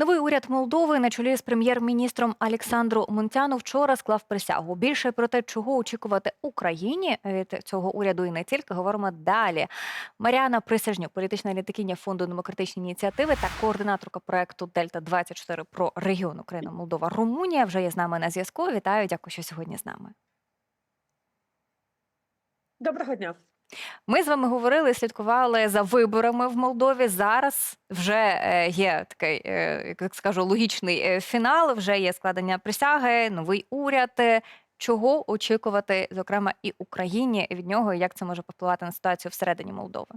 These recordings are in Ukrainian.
Новий уряд Молдови на чолі з прем'єр-міністром Олександру Мунтяну вчора склав присягу. Більше про те, чого очікувати Україні від цього уряду, і не тільки говоримо далі. Маріана Присяжнюк, політична аналітикиня фонду демократичні ініціативи та координаторка проекту Дельта 24 про регіон Україна, Молдова, Румунія вже є з нами на зв'язку. Вітаю, дякую, що сьогодні з нами. Доброго дня. Ми з вами говорили, слідкували за виборами в Молдові. Зараз вже е, є такий, е, як скажу, логічний е, фінал. Вже є складення присяги, новий уряд. Чого очікувати, зокрема, і Україні від нього, як це може повпливати на ситуацію всередині Молдови?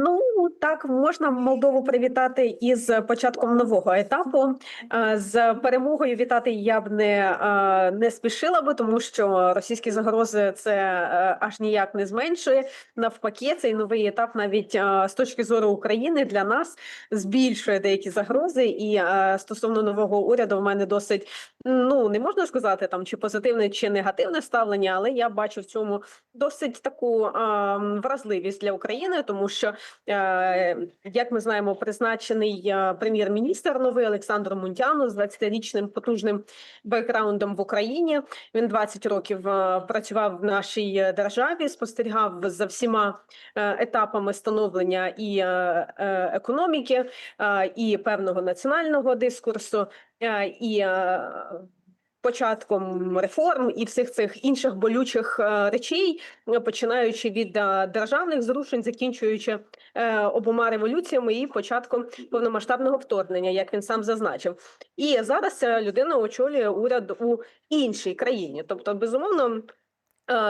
Ну так можна Молдову привітати із початком нового етапу. Е, З перемогою вітати я б не, е, не спішила би, тому що російські загрози це е, аж ніяк не зменшує. Навпаки, цей новий етап, навіть з точки зору України, для нас збільшує деякі загрози. І стосовно нового уряду, в мене досить ну не можна сказати там чи позитивне, чи негативне ставлення, але я бачу в цьому досить таку е, вразливість для України, тому що. Е, Як ми знаємо, призначений е, прем'єр-міністр новий Олександр Мунтяну з 20-річним потужним бекграундом в Україні. Він 20 років е, працював в нашій державі, спостерігав за всіма етапами становлення і економіки, і певного національного дискурсу, і початком реформ і всіх цих інших болючих е, речей, починаючи від е, державних зрушень, закінчуючи е, обома революціями і початком повномасштабного вторгнення, як він сам зазначив. І зараз людина очолює уряд у іншій країні. Тобто, безумовно.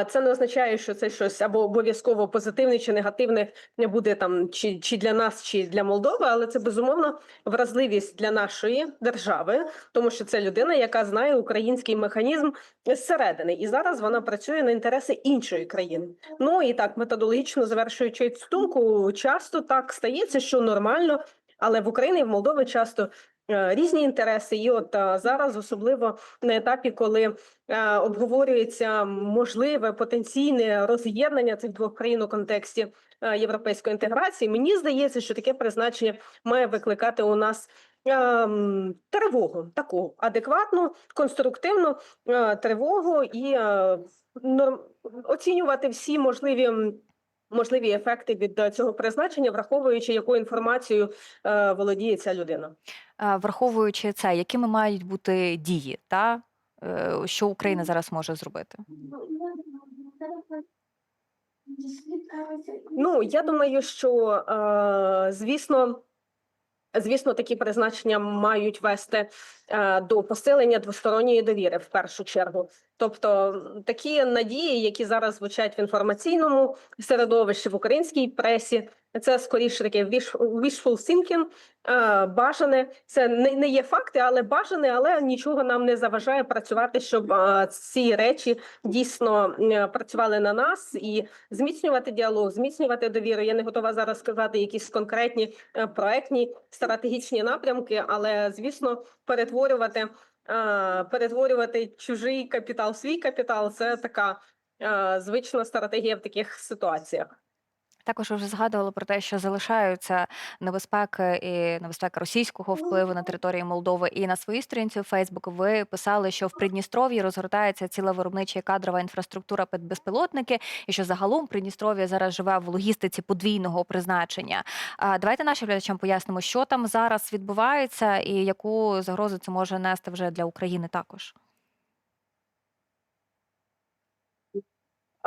Це не означає, що це щось або обов'язково позитивне чи негативне не буде там чи, чи для нас, чи для Молдови, але це безумовно вразливість для нашої держави, тому що це людина, яка знає український механізм зсередини, і зараз вона працює на інтереси іншої країни. Ну і так методологічно завершуючи цю думку, часто так стається, що нормально, але в Україні і в Молдові часто. Е, Різні інтереси, і от зараз, особливо на етапі, коли е, обговорюється можливе потенційне роз'єднання цих двох країн у контексті е, європейської інтеграції, мені здається, що таке призначення має викликати у нас ем, тривогу, таку адекватну, конструктивну е, тривогу і е, оцінювати всі можливі. Можливі ефекти від е, цього призначення, враховуючи, якою інформацією е, володіє ця людина. Е, Враховуючи це, якими мають бути дії, та що Україна зараз може зробити? Ну я думаю, що звісно. Звісно, такі призначення мають вести е, до посилення двосторонньої довіри в першу чергу. Тобто такі надії, які зараз звучать в інформаційному середовищі в українській пресі, це скоріше таке wish- wishful thinking, е, бажане. Це не, не є факти, але бажане, але нічого нам не заважає працювати, щоб е, ці речі дійсно працювали на нас і зміцнювати діалог, зміцнювати довіру. Я не готова зараз сказати якісь конкретні е, проектні стратегічні напрямки, але звісно, перетворювати, перетворювати чужий капітал, свій капітал це така звична стратегія в таких ситуаціях. Також ви вже згадували про те, що залишаються небезпеки і небезпека російського впливу на території Молдови. І на своїй сторінці у Фейсбук ви писали, що в Придністров'ї розгортається ціла виробнича і кадрова інфраструктура під безпілотники, і що загалом Придністров'я зараз живе в логістиці подвійного призначення. А давайте нашим глядачам пояснимо, що там зараз відбувається, і яку загрозу це може нести вже для України також.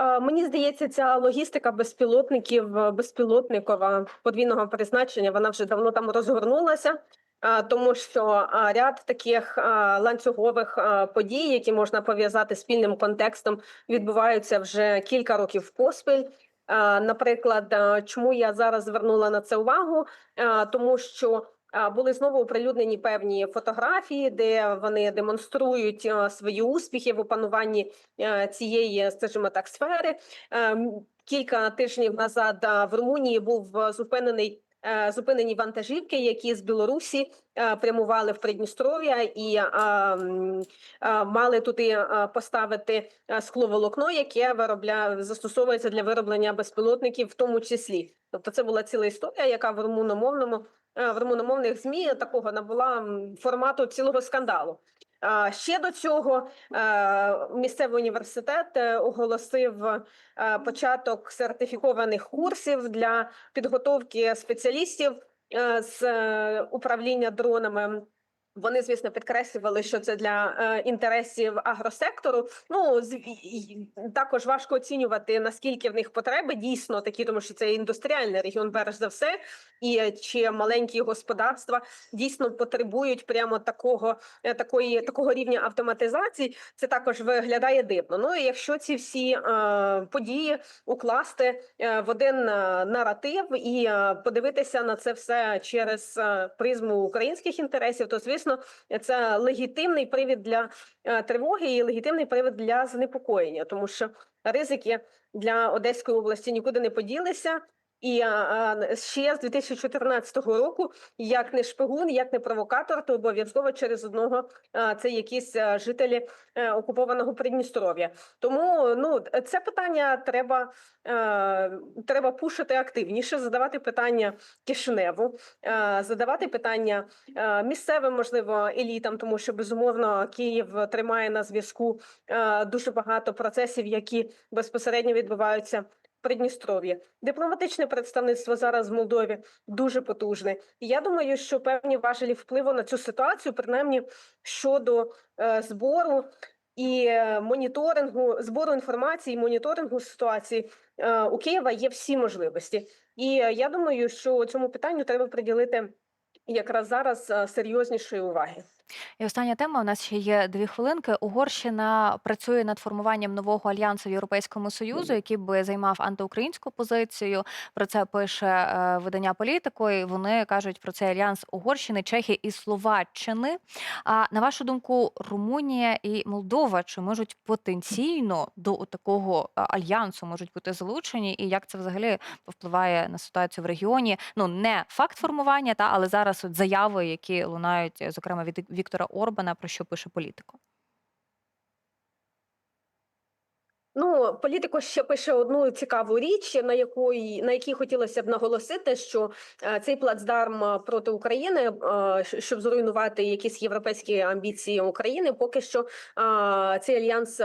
Мені здається, ця логістика безпілотників, е, безпілотникова подвійного призначення, вона вже давно там розгорнулася, е, тому що е, ряд таких е, ланцюгових е, подій, які можна пов'язати спільним контекстом, відбуваються вже кілька років поспіль. Е, Наприклад, е, чому я зараз звернула на це увагу? Е, Тому що були знову оприлюднені певні фотографії, де вони демонструють е, свої успіхи в опануванні е, цієї, скажімо так, сфери. Ем, Кілька тижнів назад в Румунії був е, зупинений е, зупинені вантажівки, які з Білорусі е, прямували в Придністров'я і е, е, мали туди е, поставити е, скловолокно, яке виробля застосовується для вироблення безпілотників, в тому числі. Тобто, це була ціла історія, яка в румуномовному е, в румуномовних змі такого набула формату цілого скандалу. Ще до цього е, місцевий університет е, оголосив е, початок сертифікованих курсів для підготовки спеціалістів з управління дронами. Вони, звісно, підкреслювали, що це для е, інтересів агросектору. Ну з, також важко оцінювати наскільки в них потреби дійсно такі, тому що це індустріальний регіон, перш за все, і е, чи маленькі господарства дійсно потребують прямо такого, е, такої такого рівня автоматизації. Це також виглядає дивно. Ну і якщо ці всі е, події укласти е, в один е, наратив і е, подивитися на це все через е, призму українських інтересів, то звісно, це легітимний привід для е, тривоги і легітимний привід для занепокоєння, тому що ризики для Одеської області нікуди не поділися. І ще з 2014 року, як не шпигун, як не провокатор, то обов'язково через одного це якісь жителі е, окупованого Придністров'я. Тому ну це питання треба, е, треба пушити активніше, задавати питання Кишиневу, е, задавати питання місцевим, можливо, елітам, тому що безумовно Київ тримає на зв'язку дуже багато процесів, які безпосередньо відбуваються. В Придністров'ї дипломатичне представництво зараз в Молдові дуже потужне. І я думаю, що певні важелі впливу на цю ситуацію, принаймні щодо е, збору і е, моніторингу, збору інформації, моніторингу ситуації е, у Києва є всі можливості. І е, я думаю, що цьому питанню треба приділити якраз зараз е, серйознішої уваги. І остання тема. У нас ще є дві хвилинки. Угорщина працює над формуванням нового альянсу в Європейському Союзу, який би займав антиукраїнську позицію. Про це пише е, видання політико. І вони кажуть про цей альянс Угорщини, Чехії і Словаччини. А на вашу думку, Румунія і Молдова чи можуть потенційно до такого е, альянсу можуть бути залучені? І як це взагалі повпливає на ситуацію в регіоні? Ну не факт формування, та але зараз от заяви, які лунають, зокрема від Віктора Орбана, про що пише політико. Ну, політико ще пише одну цікаву річ, на якої на якій хотілося б наголосити, що е, цей плацдарм е, проти України, е, щоб зруйнувати якісь європейські амбіції України, поки що цей альянс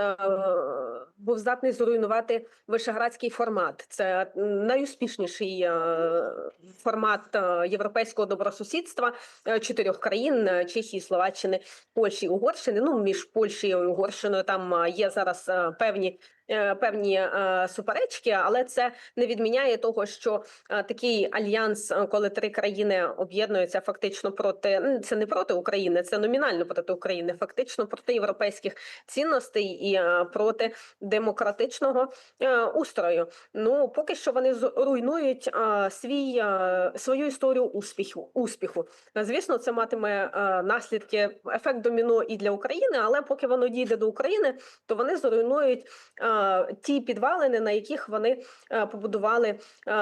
був здатний зруйнувати вишеградський формат. Це найуспішніший е, формат е, європейського добросусідства е, чотирьох країн: Чехії, Словаччини, Польщі, Угорщини. Ну між Польщею і Угорщиною там є зараз певні певні е, суперечки, але це не відміняє того, що е, такий альянс, е, коли три країни об'єднуються фактично проти це не проти України, це номінально проти України, фактично проти європейських цінностей і е, проти демократичного е, устрою. Ну поки що вони зруйнують е, свій е, свою історію успіху. Успіху, звісно, це матиме е, наслідки ефект доміно і для України, але поки воно дійде до України, то вони зруйнують е, ті підвалини, на яких вони побудували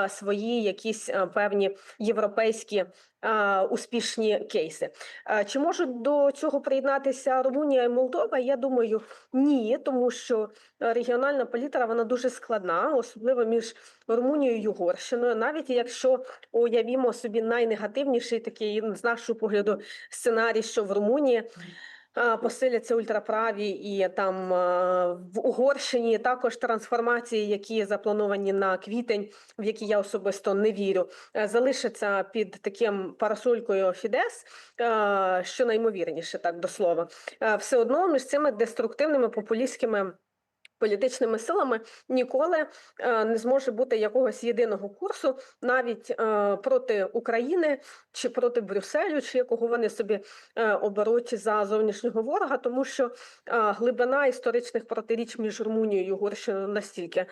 свої якісь певні європейські успішні кейси. Чи можуть до цього приєднатися Румунія і Молдова? Я думаю, ні, тому що регіональна політика вона дуже складна, особливо між Румунією і Угорщиною. Навіть якщо уявімо собі найнегативніший такий з нашого погляду сценарій, що в Румунії посиляться ультраправі, і там в Угорщині також трансформації, які заплановані на квітень, в які я особисто не вірю, е, залишаться під таким парасолькою Фідес, що наймовірніше, так до слова, Е, все одно між цими деструктивними популістськими. Політичними силами ніколи е, не зможе бути якогось єдиного курсу навіть е, проти України чи проти Брюсселю, чи якого вони собі е, оберуть за зовнішнього ворога, тому що глибина історичних протиріч між Румунією і Угорщиною настільки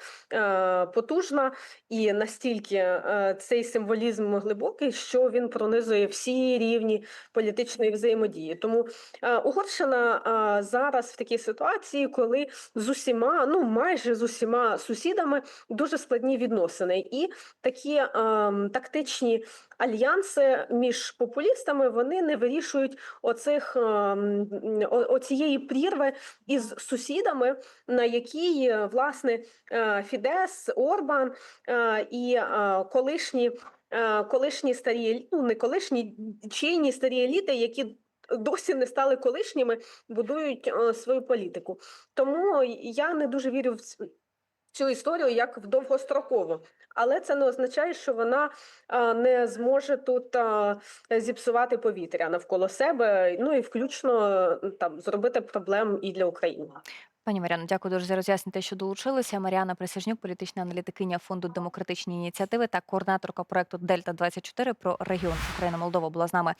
потужна і настільки цей символізм глибокий, що він пронизує всі рівні політичної взаємодії. Тому Угорщина зараз в такій ситуації, коли з усіма ну майже з усіма сусідами дуже складні відносини, і такі ем, тактичні альянси між популістами вони не вирішують оцих о- оцієї прірви із сусідами, на якій е, власне е, Фідес, Орбан е, і е, колишні. е, Колишні старі ну не колишні чийні старі еліти, які досі не стали колишніми, будують е, свою політику. Тому я не дуже вірю в цю історію як в довгострокову. Але це не означає, що вона е, не зможе тут е, зіпсувати повітря навколо себе, ну і включно там зробити проблем і для України. Пані Маріано, дякую дуже за роз'яснення, що долучилися. Маріана Присяжнюк, політична аналітикиня фонду демократичні ініціативи та координаторка проекту Дельта 24 про регіон Україна Молдова була з нами.